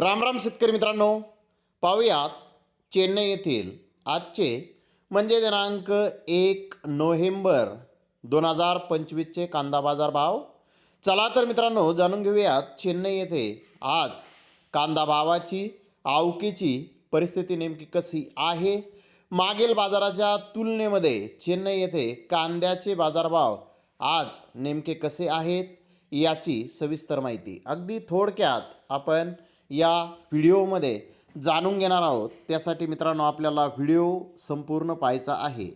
राम राम शेतकरी मित्रांनो पाहूयात चेन्नई येथील आजचे म्हणजे दिनांक एक नोव्हेंबर दोन हजार पंचवीसचे कांदा बाजार भाव. चला तर मित्रांनो जाणून घेऊयात चेन्नई येथे आज कांदा भावाची आवकीची परिस्थिती नेमकी कशी आहे? मागील बाजाराच्या तुलनेमध्ये चेन्नई येथे कांद्याचे बाजारभाव आज नेमके कसे आहेत याची सविस्तर माहिती. अगदी थोडक्यात आपण या व्हिडिओमध्ये जाणून घेणार आहोत. त्यासाठी मित्रांनो आपल्याला व्हिडिओ संपूर्ण पाहायचा आहे.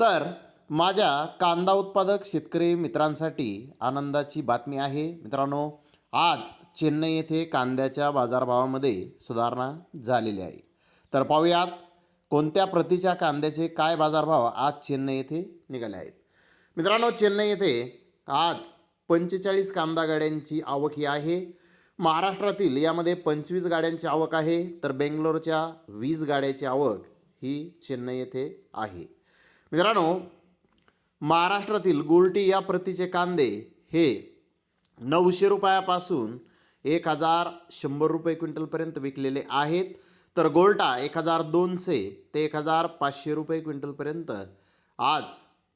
तर माझ्या कांदा उत्पादक शेतकरी मित्रांसाठी आनंदाची बातमी आहे. मित्रांनो आज चेन्नई येथे कांद्याच्या बाजारभावामध्ये सुधारणा झालेली आहे. तर पाहूयात कोणत्या प्रतीच्या कांद्याचे काय बाजारभाव आज चेन्नई येथे निघाले आहेत? मित्रांनो चेन्नई येथे आज पंचेचाळीस कांदा गाड्यांची आवक ही आहे. महाराष्ट्रातील यामध्ये पंचवीस गाड्यांची आवक आहे तर बेंगलोरच्या वीस गाड्याची आवक ही चेन्नई येथे आहे. मित्रांनो महाराष्ट्रातील गुलटी या प्रतीचे कांदे हे नऊशे रुपयापासून एक हजार शंभर रुपये क्विंटलपर्यंत विकलेले आहेत तर गोल्टा एक हजार दोनशे ते एक हजार पाचशे रुपये क्विंटलपर्यंत आज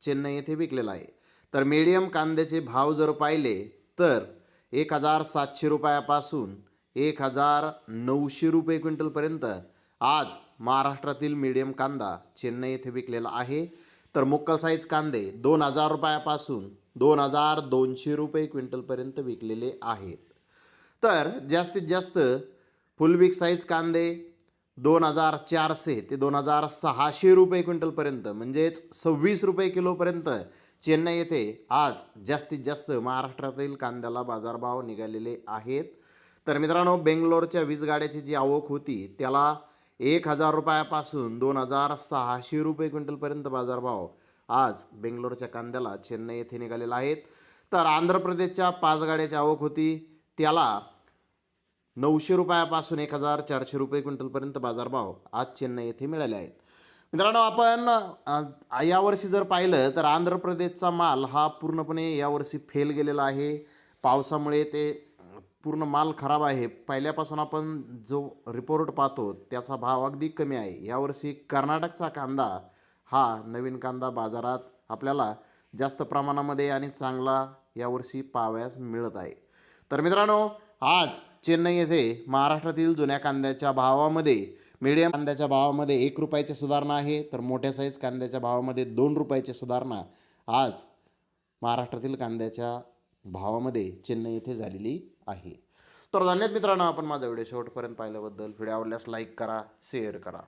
चेन्नई येथे विकलेला आहे. तर मीडियम कांद्याचे भाव जर पाहिले तर एक हजार सातशे रुपयापासून एक हजार नऊशे रुपये क्विंटलपर्यंत आज महाराष्ट्रातील मीडियम कांदा चेन्नई येथे विकलेला आहे. तर मुक्कल साईज कांदे दोन हजार रुपयापासून दोन हजार दोनशे रुपये क्विंटलपर्यंत विकलेले आहेत. तर जास्तीत जास्त फुल बिग साईज कांदे दोन हजार चारशे ते दोन हजार सहाशे रुपये क्विंटलपर्यंत म्हणजेच सव्वीस रुपये किलोपर्यंत चेन्नई येथे आज जास्तीत जास्त महाराष्ट्रातील कांद्याला बाजारभाव निघालेले आहेत. तर मित्रांनो बेंगलोरच्या वीज गाड्याची जी आवक होती त्याला एक हजार रुपयापासून दोन हजार सहाशे रुपये क्विंटलपर्यंत बाजारभाव आज बेंगलोरच्या कांद्याला चेन्नई येथे निघालेला आहेत तर आंध्र प्रदेशच्या पाच गाड्याची आवक होती त्याला नऊशे रुपयापासून एक हजार चारशे रुपये क्विंटलपर्यंत बाजारभाव आज चेन्नई येथे मिळाले आहेत. मित्रांनो आपण यावर्षी जर पाहिलं तर आंध्र प्रदेशचा माल हा पूर्णपणे यावर्षी फेल गेलेला आहे. पावसामुळे ते पूर्ण माल खराब आहे. पहिल्यापासून आपण जो रिपोर्ट पाहतो त्याचा भाव अगदी कमी आहे. यावर्षी कर्नाटकचा कांदा हा नवीन कांदा बाजारात आपल्याला जास्त प्रमाणामध्ये आणि चांगला यावर्षी पाहावयास मिळत आहे. तर मित्रांनो आज चेन्नई येथे महाराष्ट्रातील जुन्या कांद्याच्या भावामध्ये मीडियम कांद्याच्या भावामध्ये एक रुपयाची सुधारणा आहे तर मोठ्या साईज कांद्याच्या भावामध्ये दोन रुपयाची सुधारणा आज महाराष्ट्रातील कांद्याच्या भावामध्ये चेन्नई येथे झालेली आहे. तर धन्यवाद मित्रांनो आपण माझा व्हिडिओ शेवटपर्यंत पाहिल्याबद्दल. व्हिडिओ आवडल्यास लाईक करा शेअर करा.